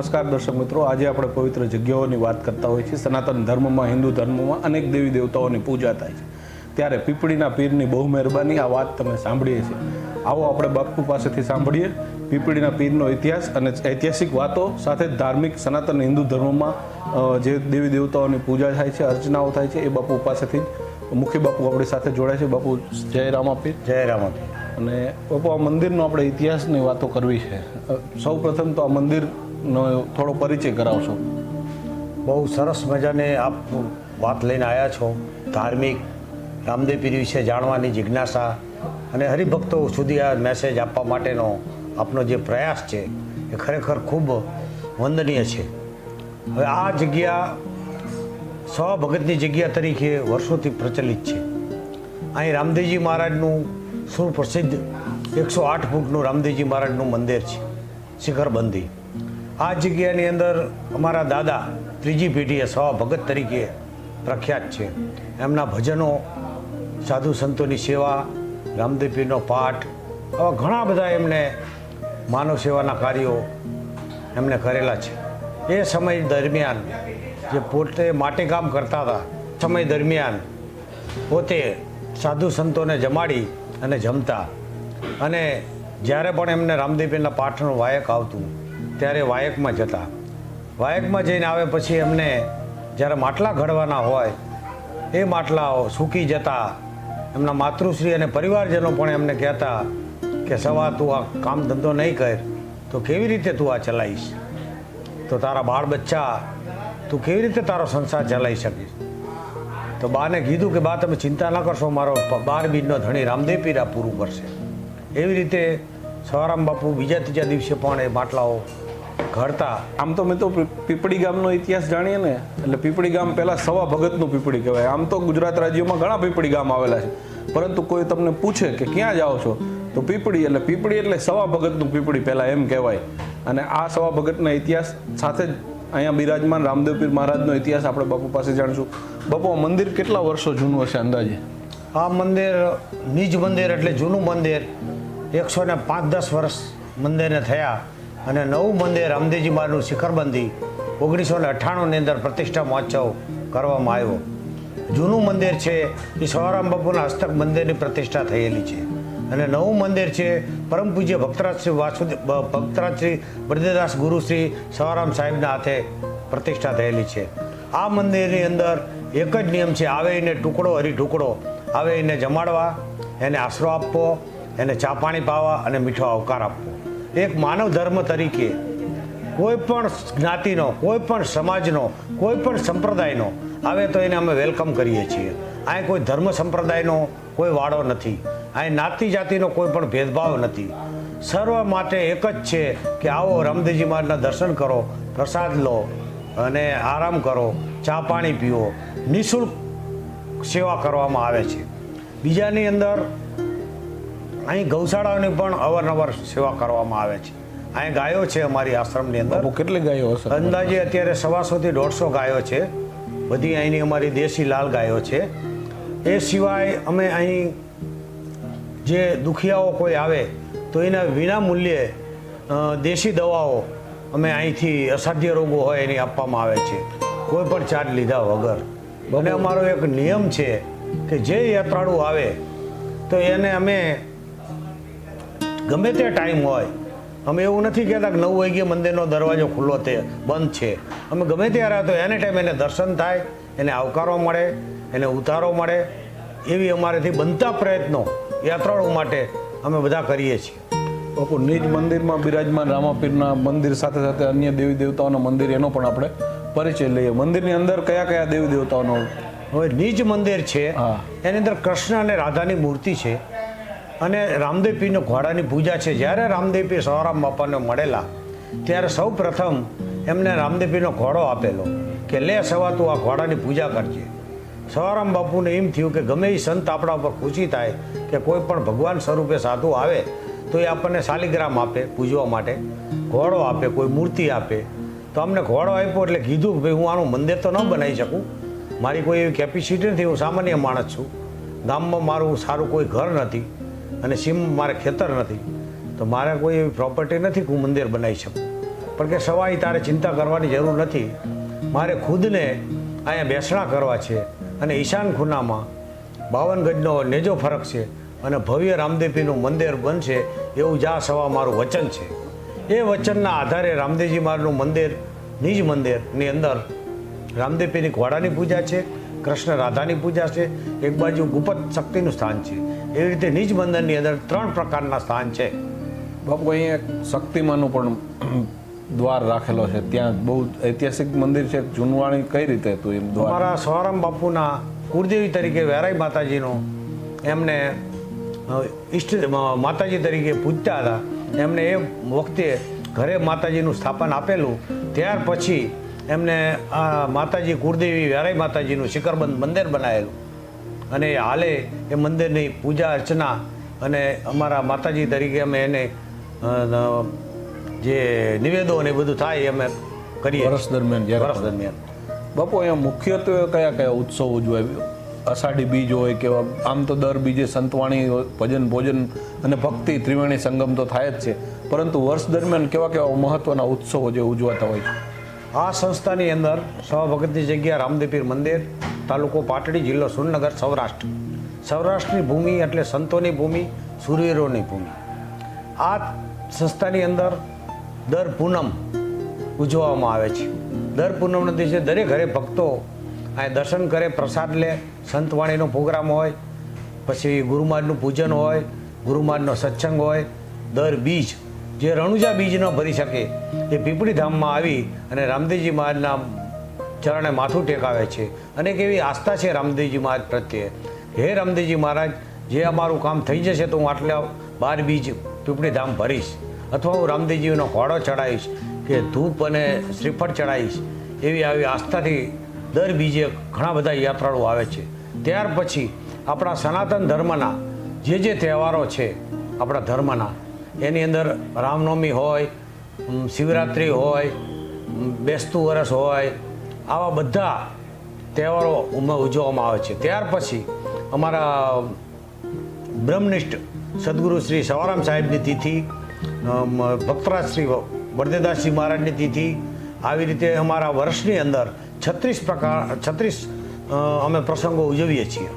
નમસ્કાર દર્શક મિત્રો. આજે આપણે પવિત્ર જગ્યાઓની વાત કરતા હોઈએ છીએ. સનાતન ધર્મમાં હિન્દુ ધર્મમાં અનેક દેવી દેવતાઓની પૂજા થાય છે. ત્યારે પીપળીના પીરની બહુ મહેરબાની આ વાત તમે સાંભળીએ છીએ. આવો આપણે બાપુ પાસેથી સાંભળીએ. પીપળીના પીરનો ઇતિહાસ અને ઐતિહાસિક વાતો સાથે ધાર્મિક સનાતન હિન્દુ ધર્મમાં જે દેવી દેવતાઓની પૂજા થાય છે અર્ચનાઓ થાય છે એ બાપુ પાસેથી મુખ્ય બાપુ આપણી સાથે જોડાય છે. બાપુ જય રામા પીર જય રામ અને બાપુ આ મંદિરનો આપણે ઇતિહાસની વાતો કરવી છે. સૌ પ્રથમ તો આ મંદિરનો થોડો પરિચય કરાવશો? બહુ સરસ મજાને આપ વાત લઈને આવ્યા છો. ધાર્મિક, રામદેવ પીર વિશે જાણવાની જિજ્ઞાસા અને હરિભક્તો સુધી આ મેસેજ આપવા માટેનો આપનો જે પ્રયાસ છે, એ ખરેખર ખૂબ વંદનીય છે. હવે આ જગ્યા સ્વભગતની જગ્યા તરીકે વર્ષોથી પ્રચલિત છે. અહીં રામદેવજી મહારાજનું સુપ્રસિદ્ધ એકસો આઠ ફૂટનું રામદેવજી મહારાજનું મંદિર છે શિખરબંધી આ જગ્યાની અંદર અમારા દાદા ત્રીજી પેઢીએ સવા ભગત તરીકે પ્રખ્યાત છે. એમના ભજનો, સાધુ સંતોની સેવા રામદેવ પીરનો પાઠ, આવા ઘણા બધા એમને માનવ સેવાના કાર્યો એમને કરેલા છે. એ સમય દરમિયાન જે પોતે માટે કામ કરતા હતા, સમય દરમિયાન પોતે સાધુ સંતોને જમાડી અને જમતા. અને જ્યારે પણ એમને રામદેવીના પાઠનું વાયક આવતું ત્યારે વાયકમાં જતા વાયકમાં જઈને આવે પછી એમને જ્યારે માટલા ઘડવાના હોય, એ માટલાઓ સૂકી જતા. એમના માતૃશ્રી અને પરિવારજનો પણ એમને કહેતા કે, સવા તું આ કામ ધંધો નહીં કર. તો કેવી રીતે તું આ ચલાવીશ? તો તારા બાળ બચ્ચા, તું કેવી રીતે તારો સંસાર ચલાવી શકીશ? તો બાને કીધું કે, બા, તમે ચિંતા ન કરશો, મારો બાર બીજનો ધણી રામદેવ પીરા પૂરું કરશે. એવી રીતે સવારામ બાપુ બીજા ત્રીજા દિવસે પણ એ માટલાઓ ઘડતા. આમ તો મેં તો પીપળી ગામનો ઇતિહાસ જાણીએ ને, એટલે પીપળી ગામ પહેલા સવા ભગતનું પીપળી કહેવાય. આમ તો ગુજરાત રાજ્યમાં ઘણા પીપળી ગામ આવેલા છે. પરંતુ કોઈ તમને પૂછે કે ક્યાં જાઓ છો, તો પીપળી, એટલે પીપળી એટલે સવા ભગતનું પીપળી પહેલાં એમ કહેવાય. અને આ સવા ભગતના ઇતિહાસ સાથે જ અહીંયા બિરાજમાન રામદેવ પીર મહારાજનો ઇતિહાસ આપણે બાપુ પાસે જાણીશું. બાપુ, આ મંદિર કેટલા વર્ષો જૂનું હશે અંદાજે? આ મંદિર નિજ મંદિર એટલે જૂનું મંદિર. એકસો ને પાંચ દસ વર્ષ મંદિરને થયા. અને નવું મંદિર રામદેવજી મહારાજનું શિખરબંધી ઓગણીસો ને અઠ્ઠાણુંની અંદર પ્રતિષ્ઠા મહોત્સવ કરવામાં આવ્યો. જૂનું મંદિર છે એ સવારામ બાપુના હસ્તક મંદિરની પ્રતિષ્ઠા થયેલી છે. અને નવું મંદિર છે પરમ પૂજ્ય ભક્તરાજ શ્રી વાસુદેવ ભક્તરાજ શ્રી બળદેવદાસ ગુરુ શ્રી સવારામ સાહેબના હાથે પ્રતિષ્ઠા થયેલી છે. આ મંદિરની અંદર એક જ નિયમ છે, આવે એને ટુકડો, હરી ટુકડો. આવે એને જમાડવા, એને આશરો આપવો, એને ચા પાણી પાવા અને મીઠો આવકાર આપવો. એક માનવ ધર્મ તરીકે કોઈ પણ જ્ઞાતિનો, કોઈ પણ સમાજનો, કોઈ પણ સંપ્રદાયનો, આવે તો એને અમે વેલકમ કરીએ છીએ. અહીં કોઈ ધર્મ સંપ્રદાયનો કોઈ વાળો નથી. અહીં નાતી જાતિનો કોઈ પણ ભેદભાવ નથી. સર્વ માટે એક જ છે કે આવો રામદેવજી મહારાજના દર્શન કરો, પ્રસાદ લો અને આરામ કરો, ચા પાણી પીવો નિઃશુલ્ક સેવા કરવામાં આવે છે. બીજાની અંદર અહીં ગૌશાળાઓની પણ અવારનવાર સેવા કરવામાં આવે છે. અહીં ગાયો છે અમારી આશ્રમની અંદર. કેટલી ગાયો હશે? અંદાજે અત્યારે સવાસોથી દોઢસો ગાયો છે. બધી અહીંની અમારી દેશી લાલ ગાયો છે. એ સિવાય અમે અહીં જે દુખિયાઓ કોઈ આવે તો એના વિના મૂલ્યે દેશી દવાઓ અમે અહીંથી અસાધ્ય રોગો હોય એની આપવામાં આવે છે. કોઈ પણ ચાર્જ લીધા વગર. અને અમારો એક નિયમ છે કે જે યાત્રાળુ આવે તો એને અમે ગમે તે ટાઈમ હોય. અમે એવું નથી કહેતા કે નવ વાગ્યે મંદિરનો દરવાજો ખુલ્લો તે બંધ છે. અમે ગમે ત્યારે તો એને ટાઈમ એને દર્શન થાય એને આવકારો મળે એને ઉતારો મળે. એવી અમારેથી બનતા પ્રયત્નો યાત્રાળુ માટે અમે બધા કરીએ છીએ. બાપુ નિજ મંદિરમાં બિરાજમાન રામાપીરના મંદિર સાથે સાથે અન્ય દેવી દેવતાઓના મંદિર એનો પણ આપણે પરિચય લઈએ. મંદિરની અંદર કયા કયા દેવી દેવતાઓનો? હવે નિજ મંદિર છે. એની અંદર કૃષ્ણ અને રાધાની મૂર્તિ છે. અને રામદેવપીનો ઘોડાની પૂજા છે. જ્યારે રામદેવપી સૌરામ બાપાને મળેલા, ત્યારે સૌ પ્રથમ એમને રામદેવપીનો ઘોડો આપેલો કે, લે સવા, તું આ ઘોડાની પૂજા કરજે. સવારામ બાપુને એમ થયું કે, ગમે એ સંત આપણા ઉપર ખુશી થાય કે કોઈ પણ ભગવાન સ્વરૂપે સાધુ આવે, તો એ આપણને શાલિગ્રામ આપે પૂજવા માટે, ઘોડો આપે, કોઈ મૂર્તિ આપે. તો અમને ઘોડો આપ્યો એટલે કીધું કે, ભાઈ, હું આનું મંદિર તો ન બનાવી શકું. મારી કોઈ એવી કેપેસિટી નથી. હું સામાન્ય માણસ છું. ગામમાં મારું સારું કોઈ ઘર નથી. અને સીમ મારે ખેતર નથી. તો મારે કોઈ એવી પ્રોપર્ટી નથી કે હું મંદિર બનાવી શકું. પણ કે સવાઈ તારે ચિંતા કરવાની જરૂર નથી. મારે ખુદને અહીંયા બેસણા કરવા છે અને ઈશાન ખૂનામાં બાવન ગજનો નેજો ફરક છે અને ભવ્ય રામદેવપીનું મંદિર બનશે એવું જા સવા મારું વચન છે. એ વચનના આધારે રામદેવજી મારનું મંદિર, નિજ મંદિરની અંદર રામદેવપીની ઘોડાની પૂજા છે, કૃષ્ણ રાધાની પૂજા છે, એક બાજુ ગુપત શક્તિનું સ્થાન છે. એવી રીતે નિજ મંદિરની અંદર ત્રણ પ્રકારના સ્થાન છે. બાપુ અહીંયા એક શક્તિમાનું પણ દ્વાર રાખેલો છે. ત્યાં બહુ ઐતિહાસિક મંદિર છે. જૂનવાણી કઈ રીતે હતું એમ દ્વાર? અમારા સવારામ બાપુના કુળદેવી તરીકે વેરાઈ માતાજીનો એમને ઈષ્ટ માતાજી તરીકે પૂજતા હતા. એમને એ વખતે ઘરે માતાજીનું સ્થાપન આપેલું. ત્યાર પછી એમને આ માતાજી કુળદેવી વેરાઈ માતાજીનું શિખરબંધ મંદિર બનાવેલું. અને હાલે એ મંદિરની પૂજા અર્ચના અને અમારા માતાજી તરીકે અમે એને જે નિવેદો અને એ બધું થાય એ અમે કરીએ. વર્ષ દરમિયાન વર્ષ દરમિયાન. બાપુ અહીંયા મુખ્યત્વે કયા કયા ઉત્સવ ઉજવાય અષાઢી બીજ હોય કે આમ તો દર બીજે સંતવાણી ભજન ભોજન અને ભક્તિ ત્રિવેણી સંગમ તો થાય જ છે. પરંતુ વર્ષ દરમિયાન કેવા કેવા મહત્વના ઉત્સવો જે ઉજવાતા હોય છે? આ સંસ્થાની અંદર સવા ભગતની જગ્યા રામદેપીર મંદિર તાલુકો પાટડી જિલ્લો સુરનગર સૌરાષ્ટ્ર. સૌરાષ્ટ્રની ભૂમિ એટલે સંતોની ભૂમિ સુરવીરોની ભૂમિ. આ સંસ્થાની અંદર દર પૂનમ ઉજવવામાં આવે છે. દર પૂનમના દિવસે દરેક ઘરે ભક્તો અહીં દર્શન કરે, પ્રસાદ લે, સંતવાણીનો પ્રોગ્રામ હોય, પછી ગુરુમાજનું પૂજન હોય ગુરુમાજનો સત્સંગ હોય, દર બીજ, જે રણુજા બીજ ન ભરી શકે, એ પીપળી ધામમાં આવી અને રામદેવજી મહારાજના ચરણે માથું ટેકાવે છે. અને એક એવી આસ્થા છે રામદેવજી મહારાજ પ્રત્યે. હે રામદેવજી મહારાજ, જે અમારું કામ થઈ જશે તો હું આટલા બાર બીજ પીપળી ધામ ભરીશ. અથવા હું રામદેવજીનો ઘોડો ચડાવીશ કે ધૂપ અને શ્રીફળ ચડાવીશ. એવી આવી આસ્થાથી દર બીજે ઘણા બધા યાત્રાળુ આવે છે. ત્યાર પછી આપણા સનાતન ધર્મના જે જે તહેવારો છે આપણા ધર્મના, એની અંદર રામનવમી હોય શિવરાત્રિ હોય બેસતું વરસ હોય આવા બધા તહેવારો ઉજવવામાં આવે છે. ત્યાર પછી અમારા બ્રહ્મનિષ્ઠ સદગુરુ શ્રી સવારામ સાહેબની તિથિ ભક્તરાજ શ્રી વરદેદાસજી મહારાજની તિથિ, આવી રીતે અમારા વર્ષની અંદર છત્રીસ પ્રકાર, છત્રીસ અમે પ્રસંગો ઉજવીએ છીએ.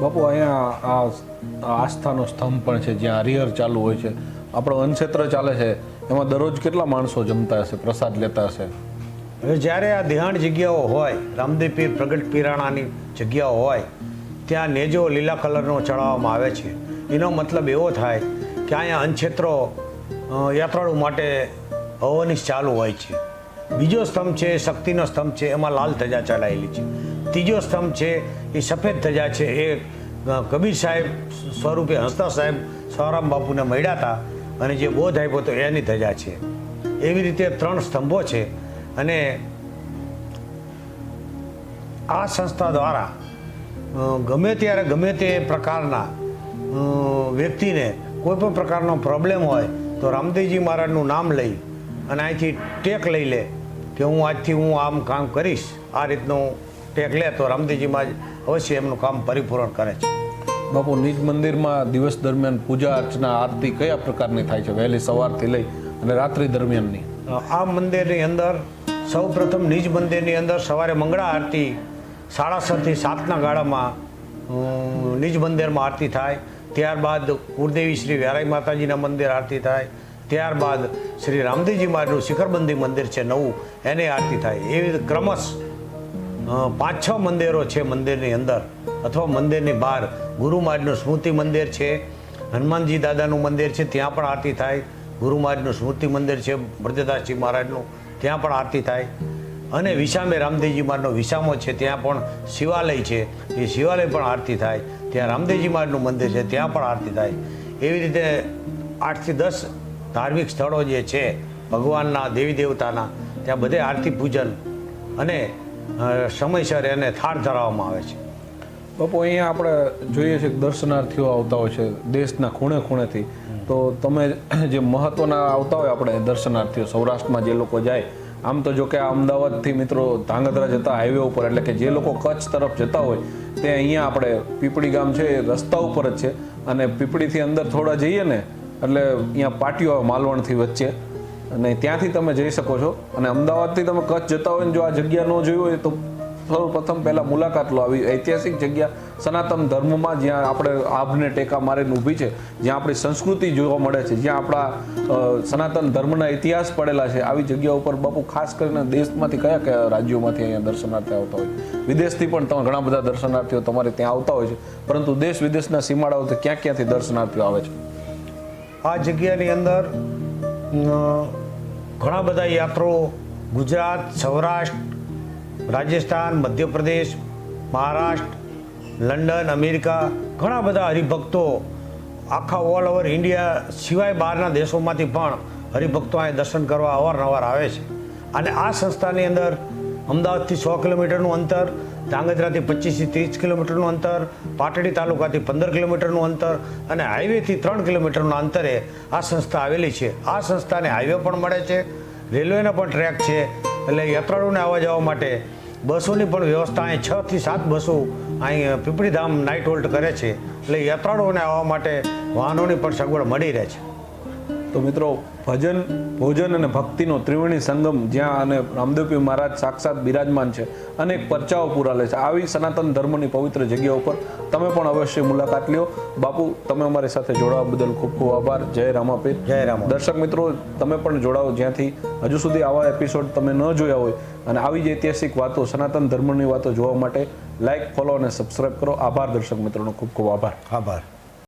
બાપુ, અહીંયા આ આ આસ્થાનો સ્તંભ પણ છે, જ્યાં હરિહર ચાલુ હોય છે. આપણો વનક્ષેત્ર ચાલે છે. એમાં દરરોજ કેટલા માણસો જમતા હશે, પ્રસાદ લેતા હશે? હવે જ્યારે આ દેહાણ જગ્યાઓ હોય, રામદેવ પીર પ્રગટ પીરાણાની જગ્યાઓ હોય, ત્યાં નેજો લીલા કલરનો ચડાવવામાં આવે છે. એનો મતલબ એવો થાય કે અહીંયા અનક્ષેત્રો યાત્રાળુ માટે હવનિશ ચાલુ હોય છે. બીજો સ્તંભ છે, શક્તિનો સ્તંભ છે, એમાં લાલ ધજા ચડાયેલી છે. ત્રીજો સ્તંભ છે, એ સફેદ ધજા છે. એ કબીર સાહેબ સ્વરૂપે હંસતા સાહેબ સવારામ બાપુને મળ્યા હતા અને જે બોધ આપ્યો હતો, એની ધજા છે. એવી રીતે ત્રણ સ્તંભો છે. અને આ સંસ્થા દ્વારા ગમે ત્યારે ગમે તે પ્રકારના વ્યક્તિને કોઈ પણ પ્રકારનો પ્રોબ્લેમ હોય તો રામદેવજી મહારાજનું નામ લઈ અને અહીંથી ટેક લઈ લે કે હું આજથી હું આમ કામ કરીશ આ રીતનું ટેક લે તો રામદેવજી મહારાજ અવશ્ય એમનું કામ પરિપૂર્ણ કરે છે. બાપુ નિજ મંદિરમાં દિવસ દરમિયાન પૂજા અર્ચના આરતી કયા પ્રકારની થાય છે? વહેલી સવારથી લઈ અને રાત્રિ દરમિયાનની? આ મંદિરની અંદર સૌ પ્રથમ નિજ મંદિરની અંદર સવારે મંગળા આરતી, સાડા સાતથી સાતના ગાળામાં નિજ મંદિરમાં આરતી થાય. ત્યારબાદ કુળદેવી શ્રી વ્યારાઈ માતાજીના મંદિર આરતી થાય. ત્યારબાદ શ્રી રામદેવજી મહારાજનું શિખરબંધી મંદિર છે નવું, એને આરતી થાય. એવી ક્રમશ પાંચ છ મંદિરો છે મંદિરની અંદર અથવા મંદિરની બહાર. ગુરુ મહારાજનું સ્મૃતિ મંદિર છે, હનુમાનજી દાદાનું મંદિર છે, ત્યાં પણ આરતી થાય. ગુરુ મહારાજનું સ્મૃતિ મંદિર છે, બ્રજદાસજી મહારાજનું. ત્યાં પણ આરતી થાય. અને વિસામે રામદેવજી મહારાજનો વિસામો છે, ત્યાં પણ શિવાલય છે. એ શિવાલય પણ આરતી થાય. ત્યાં રામદેવજી મહારાજનું મંદિર છે, ત્યાં પણ આરતી થાય. એવી રીતે આઠથી દસ ધાર્મિક સ્થળો જે છે, ભગવાનના, દેવી દેવતાના, ત્યાં બધે આરતી પૂજન અને સમયસર એને થાળ ધરાવવામાં આવે છે. બાપુ, અહીંયા આપણે જોઈએ છીએ કે દર્શનાર્થીઓ આવતા હોય છે દેશના ખૂણે ખૂણેથી. તો તમે જે મહત્વના આવતા હોય આપણે દર્શનાર્થીઓ, સૌરાષ્ટ્રમાં જે લોકો જાય, આમ તો જો કે આ અમદાવાદથી મિત્રો ધાંગધ્રા જતા હાઈવે ઉપર, એટલે કે જે લોકો કચ્છ તરફ જતા હોય, તે અહીંયા આપણે પીપળી ગામ છે, એ રસ્તા ઉપર જ છે. અને પીપળીથી અંદર થોડા જઈએ ને, એટલે અહીંયા પાટીઓ માલવણથી વચ્ચે. અને ત્યાંથી તમે જઈ શકો છો. અને અમદાવાદથી તમે કચ્છ જતા હોય ને, જો આ જગ્યા ન જોઈ હોય તો સૌપ્રથમ પહેલા મુલાકાત લો. આવી ઐતિહાસિક જગ્યા સનાતન ધર્મમાં જ્યાં આપણે આભને ટેકા મારીને ઊભી છે, જ્યાં આપણી સંસ્કૃતિ જોવા મળે છે, જ્યાં આપણા સનાતન ધર્મના ઇતિહાસ પડેલા છે. આવી જગ્યા ઉપર બાપુ ખાસ કરીને દેશમાંથી કયા કયા રાજ્યોમાંથી અહીંયા દર્શનાર્થી આવતા હોય વિદેશથી પણ તમે ઘણા બધા દર્શનાર્થીઓ તમારે ત્યાં આવતા હોય છે, પરંતુ દેશ વિદેશના સીમાડાઓથી ક્યાં ક્યાંથી દર્શનાર્થીઓ આવે છે? આ જગ્યાની અંદર ઘણા બધા યાત્રો, ગુજરાત, સૌરાષ્ટ્ર રાજસ્થાન, મધ્યપ્રદેશ, મહારાષ્ટ્ર, લંડન, અમેરિકા, ઘણા બધા હરિભક્તો આખા ઓલ ઓવર ઇન્ડિયા સિવાય બહારના દેશોમાંથી પણ હરિભક્તો અહીં દર્શન કરવા અવારનવાર આવે છે. અને આ સંસ્થાની અંદર અમદાવાદથી સો કિલોમીટરનું અંતર, ધાંગધ્રાથી પચીસથી ત્રીસ કિલોમીટરનું અંતર, પાટડી તાલુકાથી પંદર કિલોમીટરનું અંતર અને હાઈવેથી ત્રણ કિલોમીટરના અંતરે આ સંસ્થા આવેલી છે. આ સંસ્થાને હાઈવે પણ મળે છે, રેલવેના પણ ટ્રેક છે એટલે યાત્રાળુઓને આવવા જવા માટે બસોની પણ વ્યવસ્થા અહીં છ થી સાત બસો અહીં પીપળીધામ નાઇટ હોલ્ટ કરે છે. એટલે યાત્રાળુઓને આવવા માટે વાહનોની પણ સગવડ મળી રહે છે. તો મિત્રો ભજન ભોજન અને ભક્તિનો ત્રિવેણી સંગમ જ્યાં અને રામદેવપી મહારાજ સાક્ષાત બિરાજમાન છે અનેક પરચાઓ પૂરા લે છે. આવી સનાતન ધર્મની પવિત્ર જગ્યા ઉપર તમે પણ અવશ્ય મુલાકાત લ્યો. બાપુ તમે અમારી સાથે જોડાવા બદલ ખૂબ ખૂબ આભાર. જય રામાપીર. જય રામ દર્શક મિત્રો તમે પણ જોડાઓ જ્યાંથી હજુ સુધી આવા એપિસોડ તમે ન જોયા હોય. અને આવી જ ઐતિહાસિક વાતો સનાતન ધર્મની વાતો જોવા માટે લાઈક ફોલો અને સબસ્ક્રાઇબ કરો. આભાર દર્શક મિત્રોનો ખૂબ ખૂબ આભાર. આભાર.